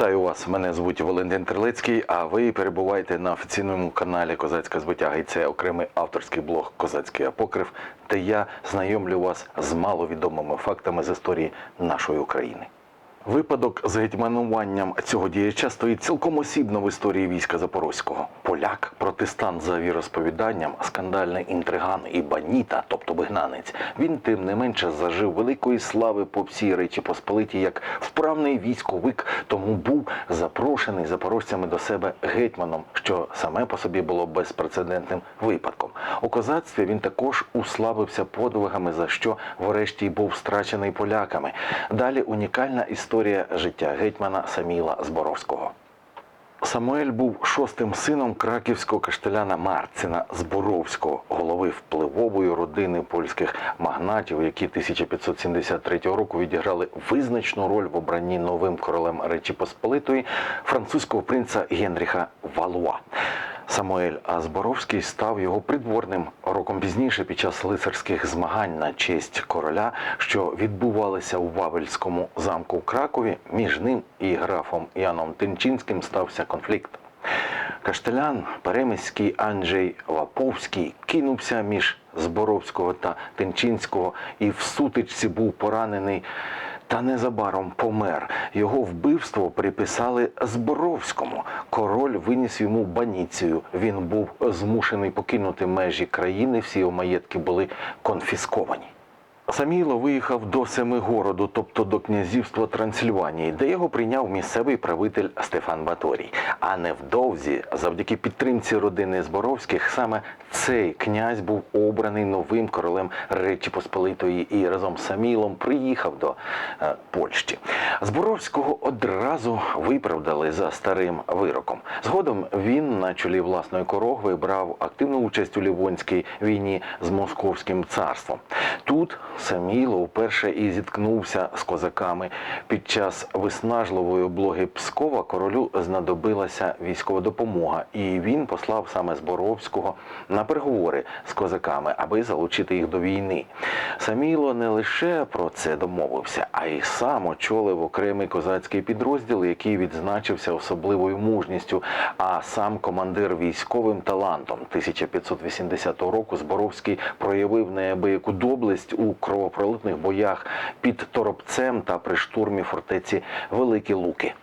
Вітаю вас. Мене звуть Валентин Трилецький, А ви перебуваєте на офіційному каналі Козацька звитяга. І це окремий авторський блог Козацький Апокрив, де я знайомлю вас з маловідомими фактами з історії нашої України. Випадок з гетьмануванням цього діяча стоїть цілком осібно в історії війська Запорозького. Поляк, протестант за віросповіданням, скандальний інтриган і баніта, тобто вигнанець. Він тим не менше зажив великої слави по всій Речі Посполитій як вправний військовик, тому був запрошений запорожцями до себе гетьманом, що саме по собі було безпрецедентним випадком. У козацтві він також уславився подвигами, за що врешті й був страчений поляками. Далі унікальна історія життя гетьмана Саміла Зборовського. Самуель був шостим сином краківського каштеляна Марцина Зборовського, голови впливової родини польських магнатів, які 1573 року відіграли визначну роль в обранні новим королем Речі Посполитої французького принца Генріха Валуа. Самуель Азборовський став його придворним роком пізніше під час лицарських змагань на честь короля, що відбувалися у Вавельському замку в Кракові. Між ним і графом Яном Тимчинським стався конфлікт. Каштелян Перемиський Анджей Лаповський кинувся між Зборовського та Тимчинського і в сутичці був поранений. Та незабаром помер. Його вбивство приписали Зборовському. Король виніс йому баніцію. Він був змушений покинути межі країни. Всі його маєтки були конфісковані. Саміло виїхав до Семигороду, тобто до князівства Трансильванії, де його прийняв місцевий правитель Стефан Баторій. А невдовзі, завдяки підтримці родини Зборовських, саме цей князь був обраний новим королем Речі Посполитої і разом з Самілом приїхав до е, Польщі. Зборовського одразу виправдали за старим вироком. Згодом він на чолі власної корогви брав активну участь у Лівонській війні з Московським царством. Тут Саміло вперше і зіткнувся з козаками. Під час виснажливої облоги Пскова королю знадобилася військова допомога, і він послав саме Зборовського на переговори з козаками, аби залучити їх до війни. Саміло не лише про це домовився, а й сам очолив окремий козацький підрозділ, який відзначився особливою мужністю. А сам командир військовим талантом 1580 року Зборовський проявив неабияку доблесть у кровопролитних боях під Торопцем та при штурмі фортеці Великі Луки.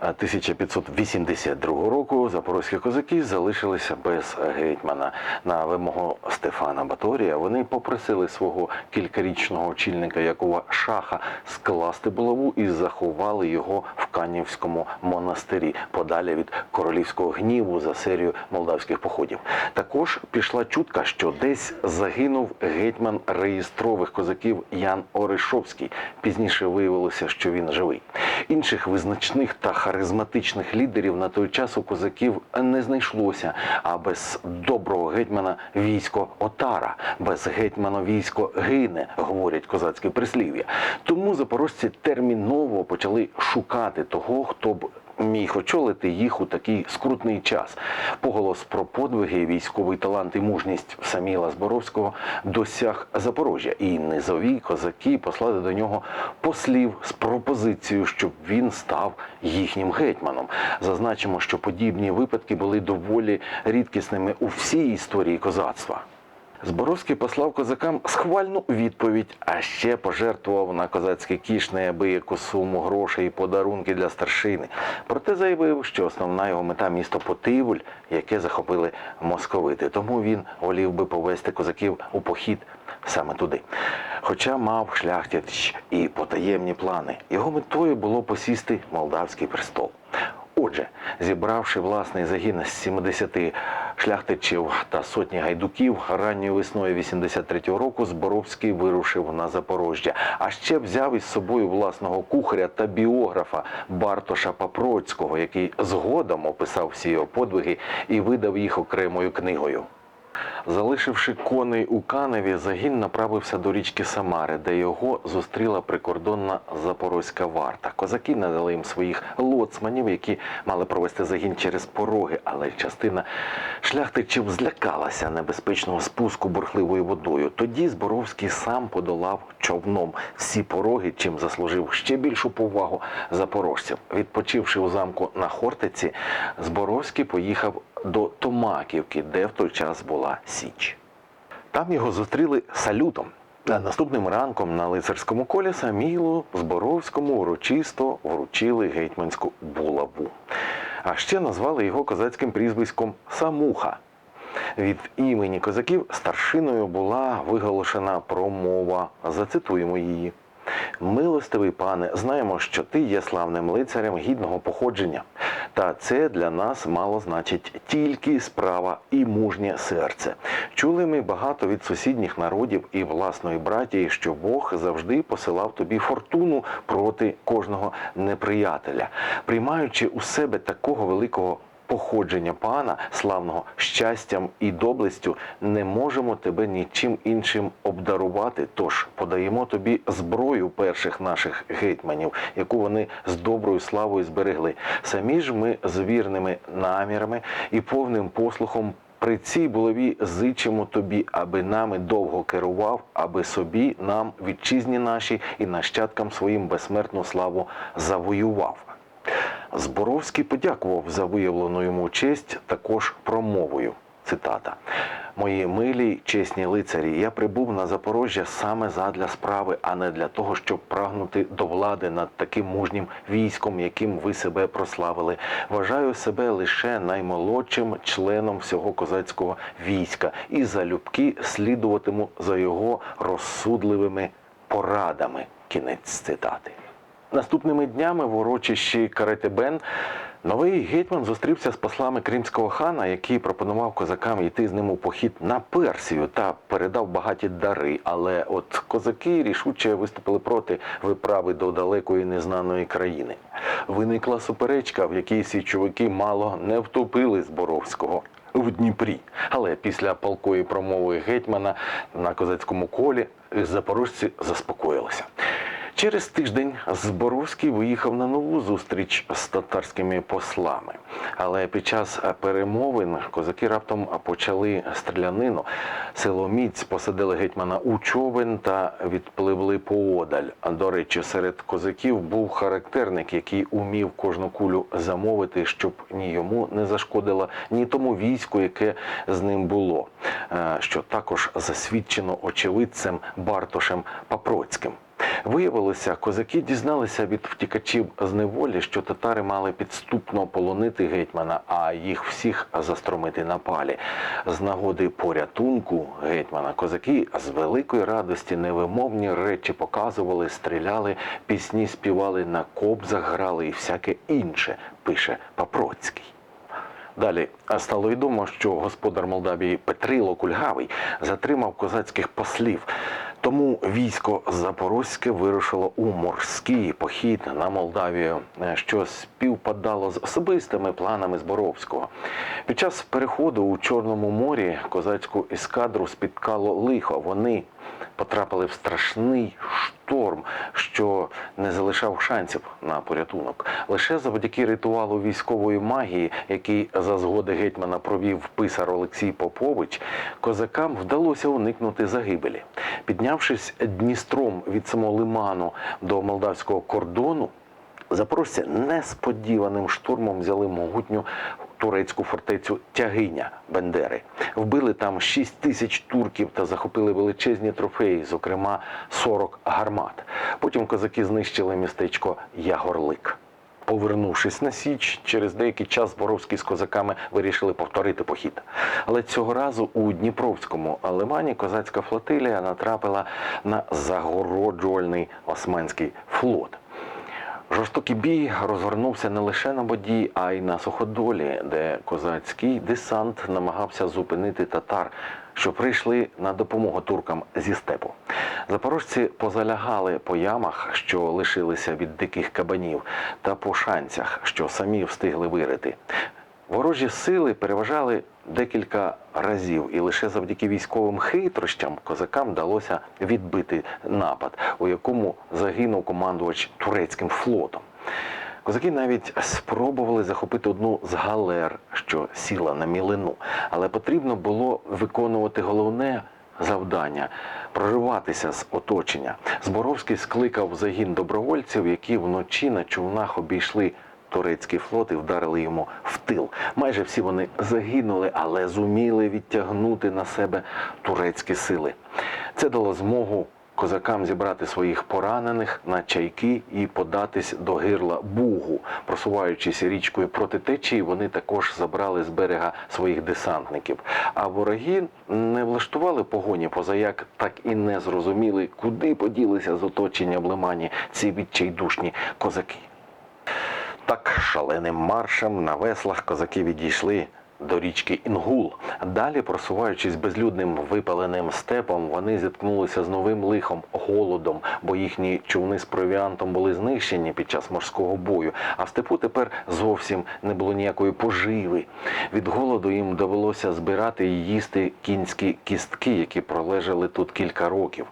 А 1582 року запорозькі козаки залишилися без гетьмана. На вимогу Стефана Баторія вони попросили свого кількарічного очільника Якова Шаха скласти булаву і заховали його в Канівському монастирі, подалі від королівського гніву за серію молдавських походів. Також пішла чутка, що десь загинув гетьман реєстрових козаків Ян Оришовський. Пізніше виявилося, що він живий. Інших визначних та харизматичних лідерів на той час у козаків не знайшлося. А без доброго гетьмана військо отара, без гетьмана військо гине, говорять козацькі прислів'я. Тому запорожці терміново почали шукати того, хто б. Міг очолити їх у такий скрутний час. Поголос про подвиги, військовий талант і мужність Саміла Зборовського досяг Запорожжя, і низові козаки послали до нього послів з пропозицією, щоб він став їхнім гетьманом. Зазначимо, що подібні випадки були доволі рідкісними у всій історії козацтва. Зборовський послав козакам схвальну відповідь, а ще пожертвував на козацький кіш неабияку суму грошей і подарунки для старшини. Проте заявив, що основна його мета місто Потивуль, яке захопили московити. Тому він волів би повести козаків у похід саме туди. Хоча мав шляхтич і потаємні плани, його метою було посісти молдавський престол. Отже, зібравши власний загін з 70 шляхтичів та сотні гайдуків, ранньою весною 83-го року Зборовський вирушив на Запорожжя. А ще взяв із собою власного кухаря та біографа Бартоша Папроцького, який згодом описав всі його подвиги і видав їх окремою книгою. Залишивши коней у Каневі, загін направився до річки Самари, де його зустріла прикордонна запорозька варта. Козаки надали їм своїх лоцманів, які мали провести загін через пороги, але частина шляхтичів злякалася небезпечного спуску бурхливою водою. Тоді Зборовський сам подолав човном всі пороги, чим заслужив ще більшу повагу запорожців. Відпочивши у замку на Хортиці, Зборовський поїхав до Томаківки, де в той час була Січ. Там його зустріли салютом. Наступним ранком на лицарському колі Самілу Зборовському урочисто вручили гетьманську булаву. А ще назвали його козацьким прізвиськом Самуха. Від імені козаків старшиною була виголошена промова. Зацитуємо її. Милостивий пане, знаємо, що ти є славним лицарем гідного походження. Та це для нас мало значить тільки справа і мужнє серце. Чули ми багато від сусідніх народів і власної братії, що Бог завжди посилав тобі фортуну проти кожного неприятеля, приймаючи у себе такого великого походження пана, славного щастям і доблестю, не можемо тебе нічим іншим обдарувати. Тож подаємо тобі зброю перших наших гетьманів, яку вони з доброю славою зберегли. Самі ж ми з вірними намірами і повним послухом. При цій булаві зичимо тобі, аби нами довго керував, аби собі, нам, вітчизні наші і нащадкам своїм безсмертну славу завоював. Зборовський подякував за виявлену йому честь також промовою. Цитата. Мої милі чесні лицарі, я прибув на Запорожжя саме задля справи, а не для того, щоб прагнути до влади над таким мужнім військом, яким ви себе прославили. Вважаю себе лише наймолодшим членом всього козацького війська і залюбки слідуватиму за його розсудливими порадами. Кінець цитати. Наступними днями в урочищі Каретебен новий гетьман зустрівся з послами кримського хана, який пропонував козакам йти з ним у похід на Персію та передав багаті дари. Але от козаки рішуче виступили проти виправи до далекої незнаної країни. Виникла суперечка, в якій січовики мало не втопили Зборовського. В Дніпрі, але після палкої промови гетьмана на козацькому колі запорожці заспокоїлися. Через тиждень Зборовський виїхав на нову зустріч з татарськими послами. Але під час перемовин козаки раптом почали стрілянину. Силоміць посадили гетьмана у човен та відпливли поодаль. До речі, серед козаків був характерник, який умів кожну кулю замовити, щоб ні йому не зашкодило, ні тому війську, яке з ним було, е, що також засвідчено очевидцем Бартошем Папроцьким. Виявилося, козаки дізналися від втікачів з неволі, що татари мали підступно полонити гетьмана, а їх всіх застромити на палі. З нагоди порятунку гетьмана козаки з великої радості невимовні речі показували, стріляли, пісні співали на кобзах, грали і всяке інше, пише Папроцький. Далі стало відомо, що господар Молдавії Петрило Кульгавий затримав козацьких послів. Тому військо Запорозьке вирушило у морський похід на Молдавію, е, що співпадало з особистими планами Зборовського. Під час переходу у Чорному морі козацьку ескадру спіткало лихо. Вони потрапили в страшний шторм, що не залишав шансів на порятунок. Лише завдяки ритуалу військової магії, який за згоди гетьмана провів писар Олексій Попович, козакам вдалося уникнути загибелі. Піднявшись Дністром від самого лиману до молдавського кордону, Запорожці несподіваним штурмом взяли могутню турецьку фортецю Тягиня Бендери. Вбили там 6 тисяч турків та захопили величезні трофеї, зокрема 40 гармат. Потім козаки знищили містечко Ягорлик. Повернувшись на Січ, через деякий час Зборовський з козаками вирішили повторити похід. Але цього разу у Дніпровському лимані козацька флотилія натрапила на загороджувальний османський флот. Жорстокий бій розгорнувся не лише на воді, а й на суходолі, де козацький десант намагався зупинити татар, що прийшли на допомогу туркам зі степу. Запорожці позалягали по ямах, що лишилися від диких кабанів, та по шанцях, що самі встигли вирити. Ворожі сили переважали декілька разів, і лише завдяки військовим хитрощам козакам вдалося відбити напад, у якому загинув командувач турецьким флотом. Козаки навіть спробували захопити одну з галер, що сіла на мілину, але потрібно було виконувати головне завдання прориватися з оточення. Зборовський скликав загін добровольців, які вночі на човнах обійшли турецький флот і вдарили йому тил. Майже всі вони загинули, але зуміли відтягнути на себе турецькі сили. Це дало змогу козакам зібрати своїх поранених на чайки і податись до гирла Бугу. Просуваючись річкою проти течії, вони також забрали з берега своїх десантників. А вороги не влаштували погоні, позаяк так і не зрозуміли, куди поділися з оточення в лимані ці відчайдушні козаки. Так шаленим маршем на веслах козаки відійшли до річки Інгул. Далі, просуваючись безлюдним випаленим степом, вони зіткнулися з новим лихом голодом, бо їхні човни з провіантом були знищені під час морського бою. А в степу тепер зовсім не було ніякої поживи. Від голоду їм довелося збирати і їсти кінські кістки, які пролежали тут кілька років.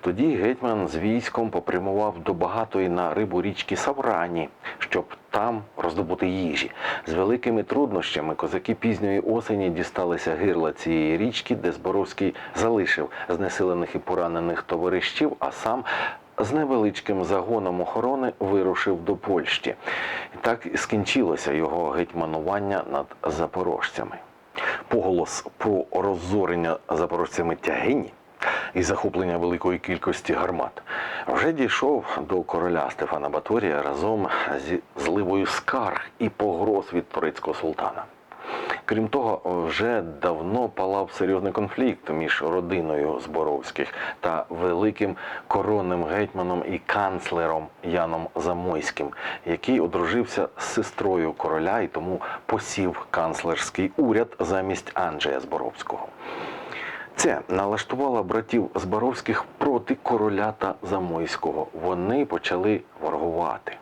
Тоді гетьман з військом попрямував до багатої на рибу річки Саврані, щоб там роздобути їжі. З великими труднощами козаки пізньої осені дісталися гирла цієї річки, де Зборовський залишив знесилених і поранених товаришів, а сам з невеличким загоном охорони вирушив до Польщі. І так скінчилося його гетьманування над запорожцями. Поголос про роззорення запорожцями тягині і захоплення великої кількості гармат вже дійшов до короля Стефана Баторія разом зі зливою скарг і погроз від турецького султана. Крім того, вже давно палав серйозний конфлікт між родиною Зборовських та великим коронним гетьманом і канцлером Яном Замойським, який одружився з сестрою короля і тому посів канцлерський уряд замість Анджея Зборовського. Це налаштувало братів Зборовських проти короля та Замойського. Вони почали ворогувати.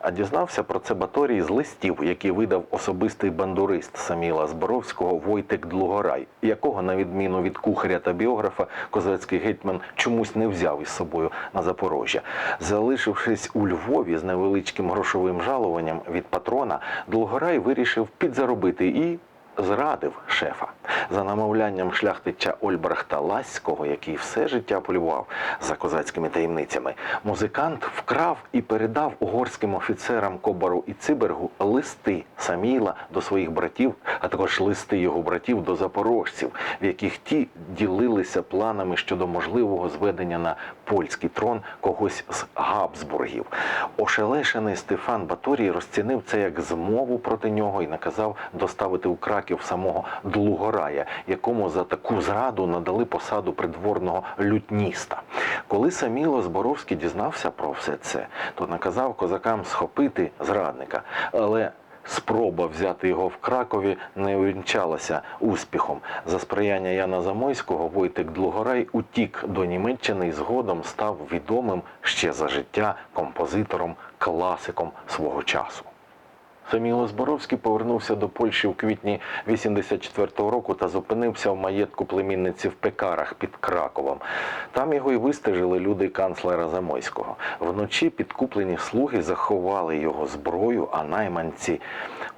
А дізнався про це Баторій з листів, які видав особистий бандурист Саміла Зборовського Войтек Длугорай, якого, на відміну від кухаря та біографа, козацький гетьман чомусь не взяв із собою на Запорожжя. Залишившись у Львові з невеличким грошовим жалуванням від патрона, Длугорай вирішив підзаробити і зрадив шефа за намовлянням шляхтича Ольбрахта Ласького, який все життя полював за козацькими таємницями. Музикант вкрав і передав угорським офіцерам Кобару і Цибергу листи Саміла до своїх братів, а також листи його братів до запорожців, в яких ті ділилися планами щодо можливого зведення на польський трон когось з Габсбургів. Ошелешений Стефан Баторій розцінив це як змову проти нього і наказав доставити у Краків самого Длугорая, якому за таку зраду надали посаду придворного лютніста. Коли Саміло Зборовський дізнався про все це, то наказав козакам схопити зрадника. Але Спроба взяти його в Кракові не увінчалася успіхом. За сприяння Яна Замойського Войтик Длугорай утік до Німеччини і згодом став відомим ще за життя композитором, класиком свого часу. Саміло Зборовський повернувся до Польщі в квітні 84-го року та зупинився в маєтку племінниці в Пекарах під Краковом. Там його і вистежили люди канцлера Замойського. Вночі підкуплені слуги заховали його зброю, а найманці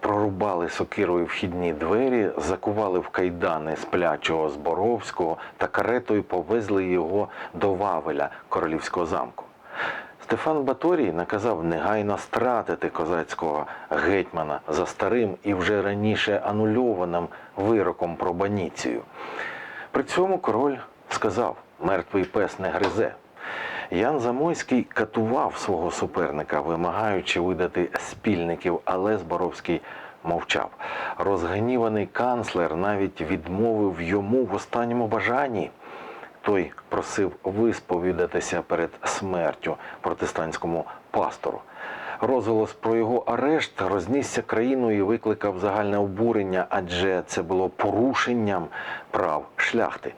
прорубали сокирою вхідні двері, закували в кайдани сплячого Зборовського та каретою повезли його до Вавеля королівського замку. Стефан Баторій наказав негайно стратити козацького гетьмана за старим і вже раніше анульованим вироком про баніцію. При цьому король сказав: мертвий пес не гризе. Ян Замойський катував свого суперника, вимагаючи видати спільників, але Зборовський мовчав. Розгніваний канцлер навіть відмовив йому в останньому бажанні. Той просив висповідатися перед смертю протестантському пастору. Розголос про його арешт рознісся країною і викликав загальне обурення, адже це було порушенням прав шляхти.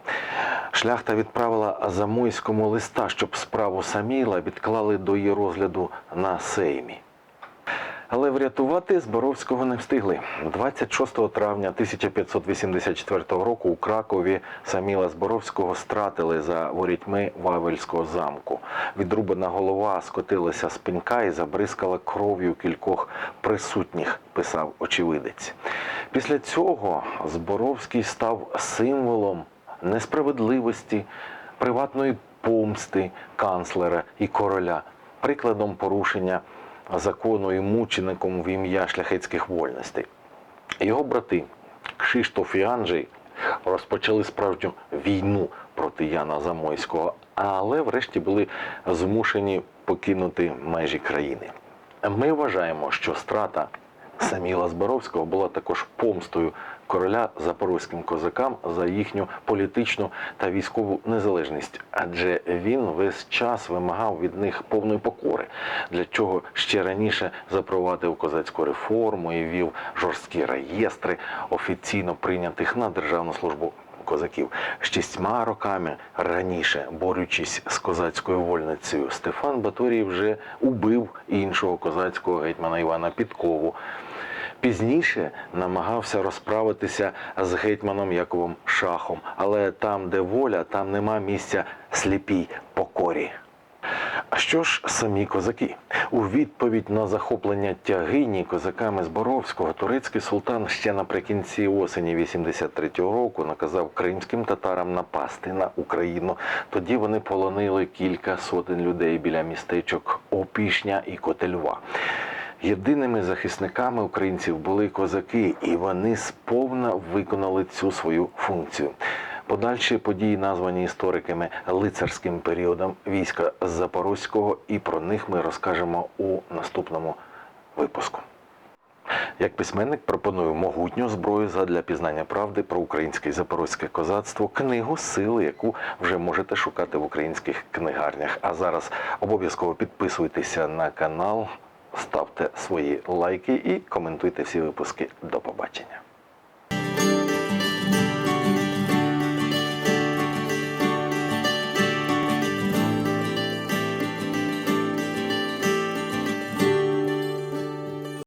Шляхта відправила Замойському листа, щоб справу Саміла відклали до її розгляду на Сеймі. Але врятувати Зборовського не встигли. 26 травня 1584 року у Кракові Саміла Зборовського стратили за ворітьми Вавельського замку. Відрубана голова скотилася з пенька і забризкала кров'ю кількох присутніх, писав очевидець. Після цього Зборовський став символом несправедливості, приватної помсти канцлера і короля, прикладом порушення закону і мучеником в ім'я шляхетських вольностей. Його брати Кшиштоф і Анджей розпочали справжню війну проти Яна Замойського, але врешті були змушені покинути межі країни. Ми вважаємо, що страта Саміла Зборовського була також помстою короля запорозьким козакам за їхню політичну та військову незалежність, адже він весь час вимагав від них повної покори, для чого ще раніше запровадив козацьку реформу і вів жорсткі реєстри офіційно прийнятих на державну службу козаків. Шістьма роками раніше, борючись з козацькою вольницею, Стефан Баторій вже убив іншого козацького гетьмана Івана Підкову. Пізніше намагався розправитися з гетьманом Яковом Шахом, але там, де воля, там нема місця сліпій покорі. А що ж самі козаки? У відповідь на захоплення тягині козаками з Боровського турецький султан ще наприкінці осені 83-го року наказав кримським татарам напасти на Україну. Тоді вони полонили кілька сотень людей біля містечок Опішня і Котельва. Єдиними захисниками українців були козаки, і вони сповна виконали цю свою функцію. Подальші події названі істориками лицарським періодом війська Запорозького, і про них ми розкажемо у наступному випуску. Як письменник пропоную могутню зброю задля пізнання правди про українське і запорозьке козацтво, книгу Сили, яку вже можете шукати в українських книгарнях. А зараз обов'язково підписуйтеся на канал, ставте свої лайки і коментуйте всі випуски. До побачення.